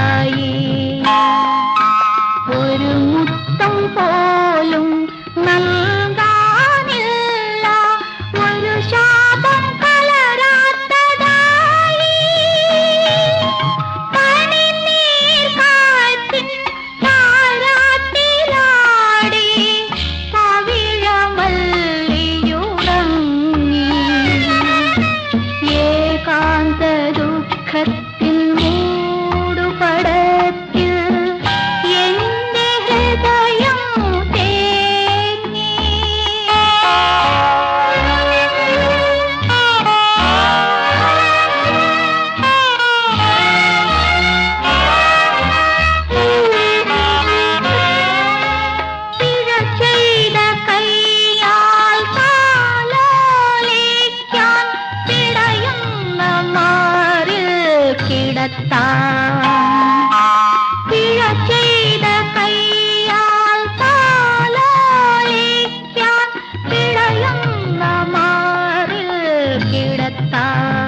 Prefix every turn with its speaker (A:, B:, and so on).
A: 可以。இடத்தான் கிழச் செய்த கையால் தாலாளிக்கான் கிடத்தான்.